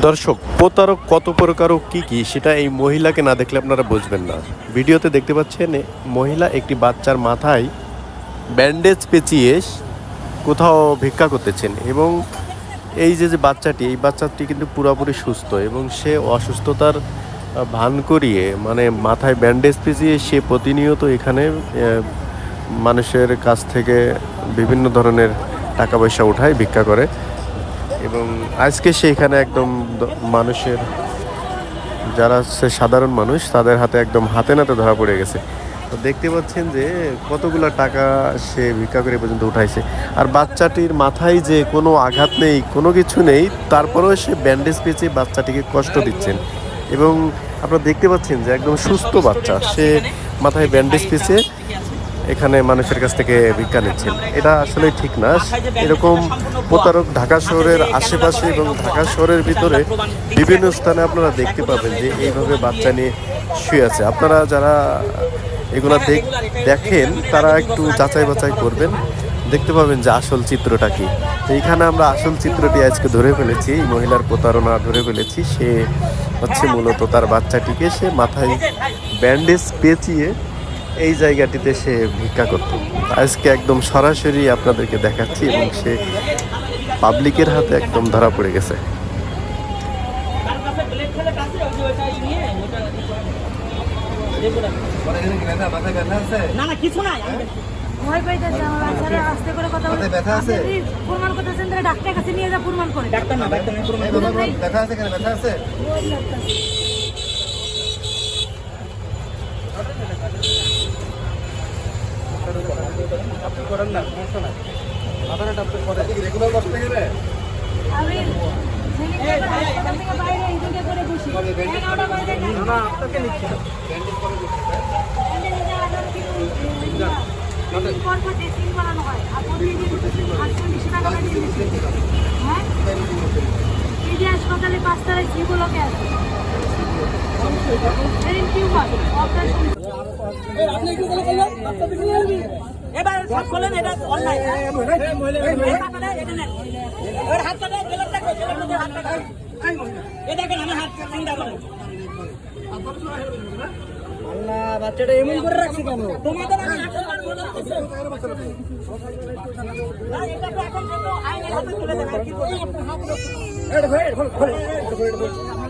দর্শক, প্রতারক কত প্রকার ও কী কী, সেটা এই মহিলাকে না দেখলে আপনারা বুঝবেন না। ভিডিওতে দেখতে পাচ্ছেন, মহিলা একটি বাচ্চার মাথায় ব্যান্ডেজ পেঁচিয়ে কোথাও ভিক্ষা করতেছেন এবং এই যে যে বাচ্চাটি, এই বাচ্চাটি কিন্তু পুরোপুরি সুস্থ এবং সে অসুস্থতার ভান করিয়ে মানে মাথায় ব্যান্ডেজ পেঁচিয়ে সে প্রতিনিয়ত এখানে মানুষের কাছ থেকে বিভিন্ন ধরনের টাকা পয়সা উঠায়, ভিক্ষা করে। এবং আজকে সে এখানে একদম মানুষের, যারা হচ্ছে সাধারণ মানুষ, তাদের হাতে একদম হাতে নাতে ধরা পড়ে গেছে। তো দেখতে পাচ্ছেন যে কতগুলো টাকা সে ভিক্ষা করে পর্যন্ত উঠাইছে। আর বাচ্চাটির মাথায় যে কোনো আঘাত নেই, কোনো কিছু নেই, তারপরেও সে ব্যান্ডেজ পেয়েছে বাচ্চাটিকে কষ্ট দিচ্ছেন। এবং আপনারা দেখতে পাচ্ছেন যে একদম সুস্থ বাচ্চা। সে মাথায় ব্যান্ডেজ পেয়েছে এখানে মানুষের কাছ থেকে ভিক্ষা নিচ্ছেন। এটা আসলে ঠিক না। এরকম প্রতারক ঢাকা শহরের আশেপাশে এবং ঢাকা শহরের ভিতরে বিভিন্ন স্থানে আপনারা দেখতে পাবেন যে এইভাবে বাচ্চা নিয়ে শুয়ে আছে। আপনারা যারা এগুলা দেখ, দেখেন, তারা একটু যাচাই বাছাই করবেন। দেখতে পাবেন যে আসল চিত্রটা কি। তো এইখানে আমরা আসল চিত্রটি আজকে ধরে ফেলেছি। এই মহিলার প্রতারণা ধরে ফেলেছি। সে হচ্ছে মূলত তার বাচ্চাটিকে সে মাথায় ব্যান্ডেজ পেঁচিয়ে এই জায়গাটিতে সে ভিক্ষা করত। আজকে একদম সরাসরি আপনাদেরকে দেখাচ্ছি এবং সে পাবলিকের হাতে একদম ধরা পড়ে গেছে। তার কাছে ব্লেড ফেলে কাছে ওই যে ওইটা নিয়ে না না কিছু নাই। ভয় পাইতেছে আমার বাচ্চারা আস্তে করে কথা বলে। ব্যথা আছে? আপনি প্রমাণ করতেছেন তাহলে ডাক্তারের কাছে নিয়ে যা প্রমাণ করে। ডাক্তার না ডাক্তার প্রমাণ করব। ব্যথা আছে কেন? ব্যথা আছে রেগুলার কষ্ট গেলে আমি ছেলেকে হাসপাতাল থেকে বাইরে এদিকে করে বসি এগারোটা বাজে না করানো হয়। আর প্রতিদিন আটচল্লিশ টাকা করে দিয়েছি। হ্যাঁ? এই যে হাসপাতালে পাঁচতলায় আছে। ব্রেন টিউমার অপারেশন এমন করে রাখছি কেন তোমাদের?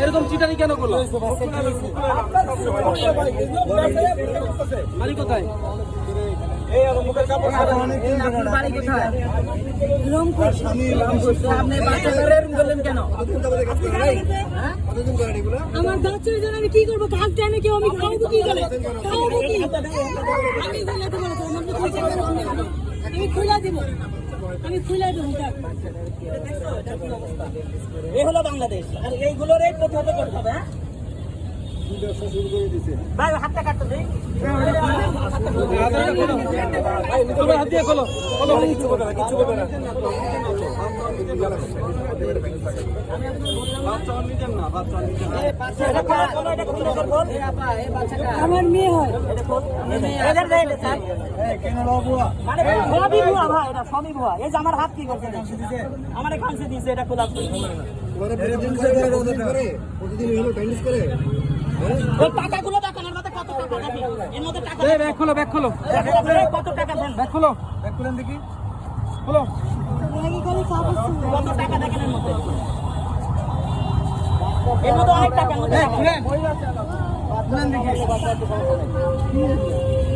এরকম চিটারি কেন করল কোথায় আমার আমি কি করব? কাজ টাইমে কেউ আমি খাওয়াবো কি করে? খাওয়াবো কি? আমি আমি খুলে দিব আমি খুলে দেবো এই হলো বাংলাদেশ আর এইগুলোর এই করতে হবে হ্যাঁ ভাই হাতটা কাটতে দেই হাত দিয়ে খোলো খোলো এটা খোলো, খোলো, এটা খুলে দেন, আমার মেয়ে হয় এদের দেয় এটা, স্যার। মানে সবই ভুয়া ভাই, এটা সবই ভুয়া। এই যে আমার হাত কি করছে? আমার এখানে দিয়েছে এটা খোলা টাকাগুলো দেখেন এর মধ্যে কত টাকা দেখেন? এর মধ্যে টাকা ব্যাগ খোলো ব্যাগ খোলো। কত টাকা দেন ব্যাগ খোলো। ব্যাগ খুলেন দেখি। খোলো। কত টাকা দেখেন এর মধ্যে? এর মধ্যে অনেক টাকা মধ্যে দেখি।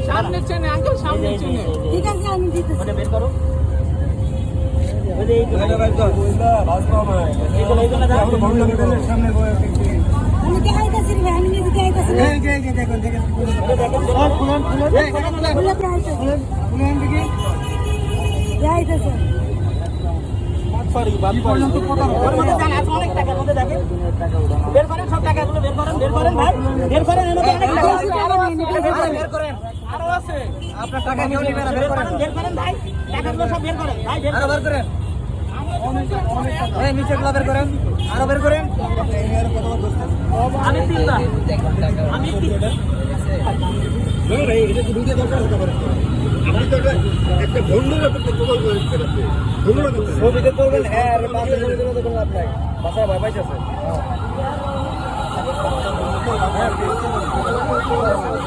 সামনে চেনে আঙ্কেল সামনে চেনে ঠিক আছে আমি দিতেছি। ওটা বের করো। বের করেন বের করেন, ভাই। বের করেন, আছে। আরও আছে, বের করেন। আরও আছে আপনার টাকা কেউ নিবে বের করেন, বের করেন ভাই। টাকাগুলো সব বের করেন, ভাই, বের করেন। বের করেন এই নিচে গুলা বের করেন আরও বের করেন আমি তিনটা। আমি তিনটা। ছবিতে করবেন হ্যাঁ বাসায় ভয় পাইতেছে Thank you.